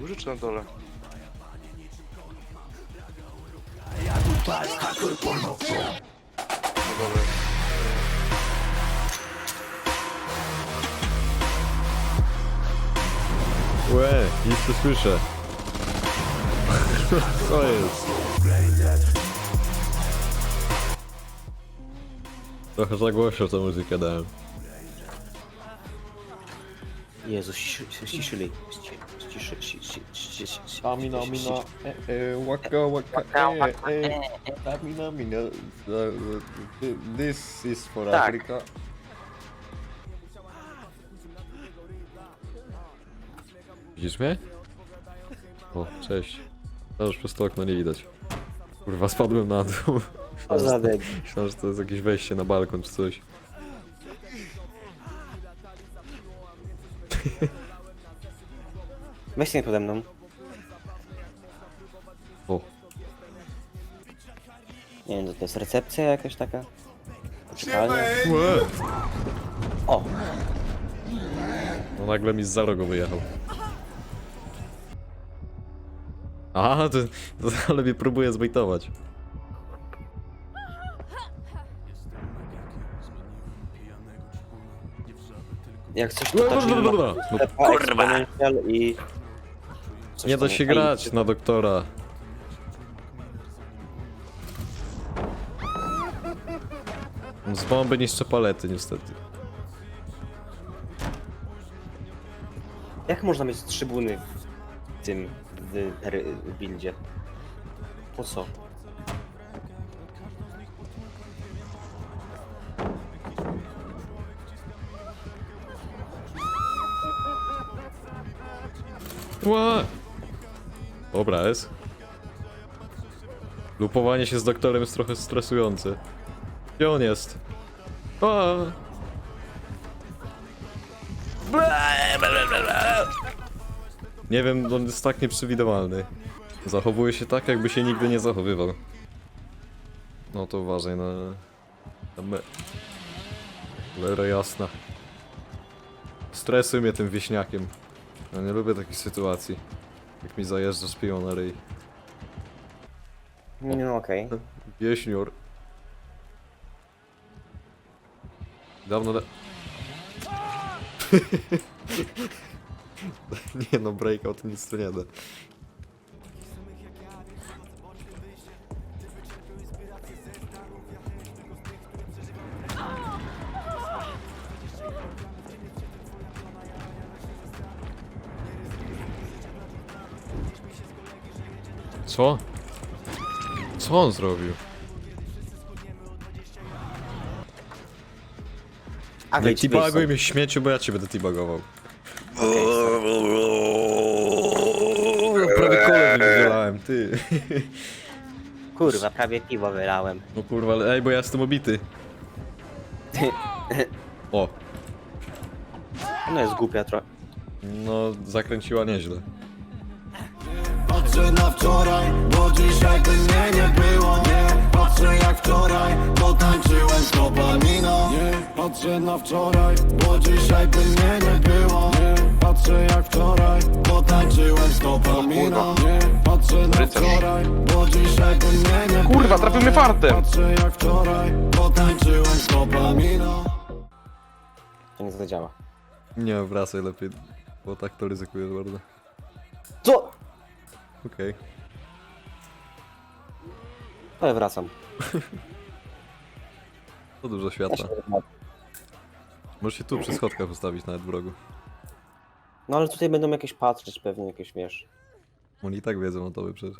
górze czy na dole? Na dole. Łe, nic tu słyszę. Co jest? Trochę za głośno tę muzykę dałem. Jezu, ściszy- ściszyli. Ści- ściszy- ści- ści- ści- ści- Amina, amina, e, e, waka, waka, e, e, amina, amina. Uh, This is for Tak. Africa. Widzisz mnie? O, cześć. To już przez to okno nie widać. Kurwa, spadłem na dół. Co za debil. Myślałem, że to jest jakieś wejście na balkon czy coś. Weź nie pode mną. O, Nie wiem, co to jest recepcja jakaś taka? Poczekalnia? Łe! O! No nagle mi z za rogu wyjechał. Aha, to, to, ale mnie próbuje zbejtować. Jak coś to tak. No, Kurwa! I... coś nie da tam- się Ej, grać na doktora. Z bomby niszczę palety niestety. Jak można mieć trybuny w tym w, ry- w buildzie? Po co? Ła! Dobra, jest. Lupowanie się z doktorem jest trochę stresujące. Gdzie on jest? A! Nie wiem, on jest tak nieprzewidywalny. Zachowuje się tak, jakby się nigdy nie zachowywał. No to uważaj na... na me... Cholera jasna. Stresuj mnie tym wieśniakiem. Ja nie lubię takich sytuacji. Jak mi zajeżdża szpion na ryj. No okej. Wieśniur. Dawno... Da... nie no, breakout nic tu nie da. Co? Co on zrobił? A Nie teabaguj mnie śmieciu, bo ja cię będę teabagował. Prawie kole wydzielałem, ty. Kurwa, prawie piwo wylałem. No kurwa, ale ej, bo ja jestem obity. O, No jest głupia trochę. no zakręciła nieźle. Patrzę na wczoraj, bo dzisiaj by mnie nie było Nie, patrzę jak wczoraj, bo tańczyłem z dopaminą Nie, patrzę na wczoraj, bo dzisiaj by mnie nie było Nie, patrzę jak wczoraj, bo tańczyłem z dopaminą Nie, patrzę na Rycerz. wczoraj, bo dzisiaj by mnie nie było Kurwa, trafił mnie fartem! Patrzę jak wczoraj, bo tańczyłem z dopaminą To nie zadziała. Nie, wracaj lepiej, bo tak to ryzykujesz bardzo. Co? Okej. Ja wracam. To dużo Ja światła. Możesz się tu przy schodkach ustawić nawet w rogu. No ale tutaj będą jakieś patrzeć pewnie, jakieś wiesz. Oni i tak wiedzą o tobie przecież.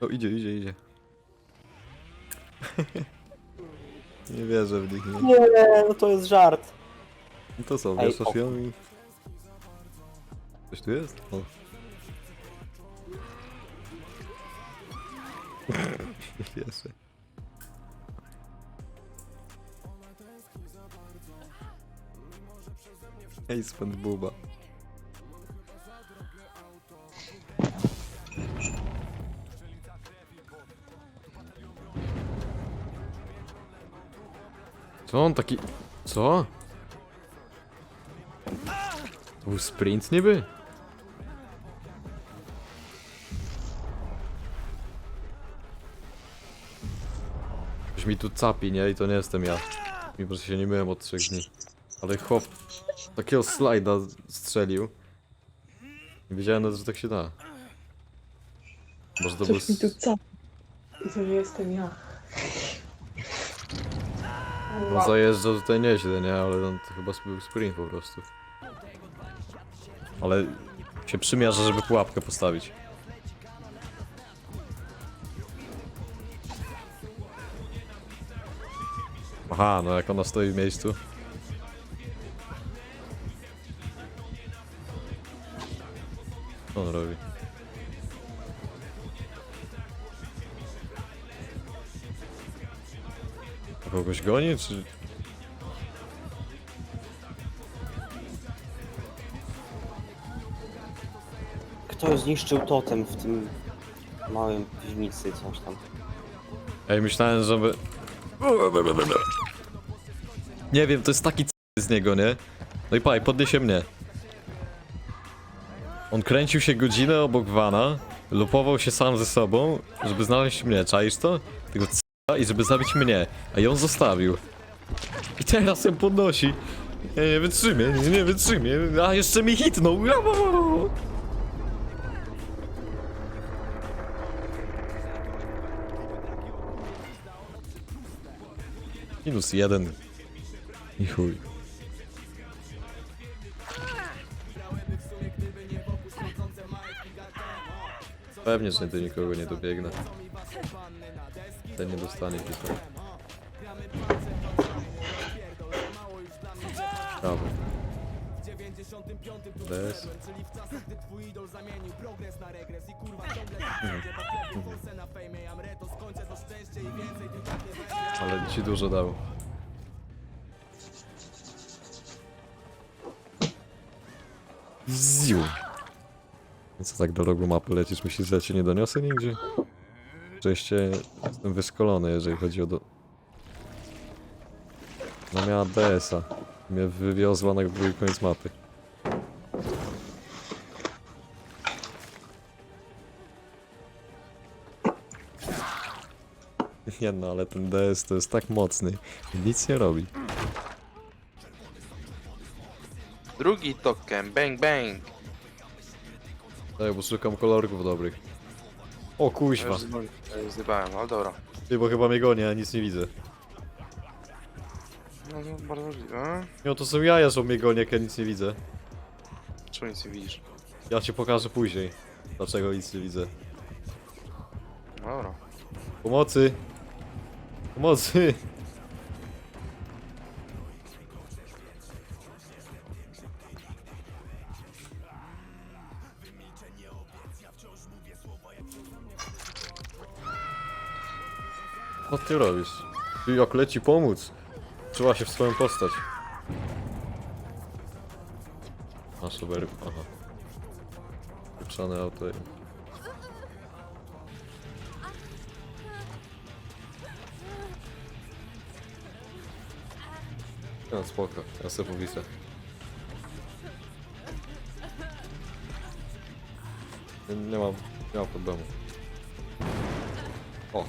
O, idzie, idzie, idzie. nie wierzę w nich, nie. Nie, no to jest żart. No to co, Ej, wiesz o. o i... Coś tu jest? O. Nie wierzę. Ej, spęd buba. Co on taki... Co? Był sprint niby? Ktoś mi tu capi, nie? I to nie jestem ja. Mimo, że się nie myłem od trzech dni. Ale chłop takiego slajda strzelił. Nie wiedziałem nawet, że tak się da. Może to był... Coś mi tu co? I to nie jestem ja. On zajeżdżał tutaj nieźle, nie? Ale on to chyba był sprint po prostu. Ale się przymierza, żeby pułapkę postawić. Aha, no jak ona stoi w miejscu. Co on robi? Kogoś goni, czy... Kto zniszczył totem w tym małym piwnicy, coś tam? Ej, myślałem, żeby... Nie wiem, to jest taki c... z niego, nie? No i paj, podniesie mnie. On kręcił się godzinę obok Vana, lupował się sam ze sobą, żeby znaleźć mnie, czaisz to? Tego c... i żeby zabić mnie, a ją zostawił. I teraz ją podnosi. Ja nie wytrzymię, nie, nie wytrzymię, a jeszcze mi hitnął. Minus jeden. I chuj. Pewnie, że do nikogo nie dobiegnę. Ten nie dostanie hita. Prawo. Bez. Ale ci dużo dał. Ziu. I Co tak do rogu mapy lecisz? Myślisz, że ja cię nie doniosę nigdzie? Rzeczywiście jestem wyszkolony, jeżeli chodzi o do... No miała DS-a. Mnie wywiozła na drugi koniec mapy. Nie no, ale ten DS to jest tak mocny. Nic nie robi. Drugi token, bang bang. Tak, bo szukam kolorków dobrych. O Ja kuźwa. już zjebałem, ja już zjebałem, ale dobra. Ty, bo chyba mnie goni, a nic nie widzę. No, no bardzo możliwe. No to są jaja, że mnie goni, jak ja nic nie widzę. Czemu nic nie widzisz? Ja ci pokażę później, dlaczego nic nie widzę. Dobra. Pomocy! Pomocy! Co ty robisz? Ty jak leci pomóc? Trzeba się w swoją postać. Masz obery... aha. Pieprzone auto. No spoko, ja sobie powisę. Nie, mam, nie mam problemu. O.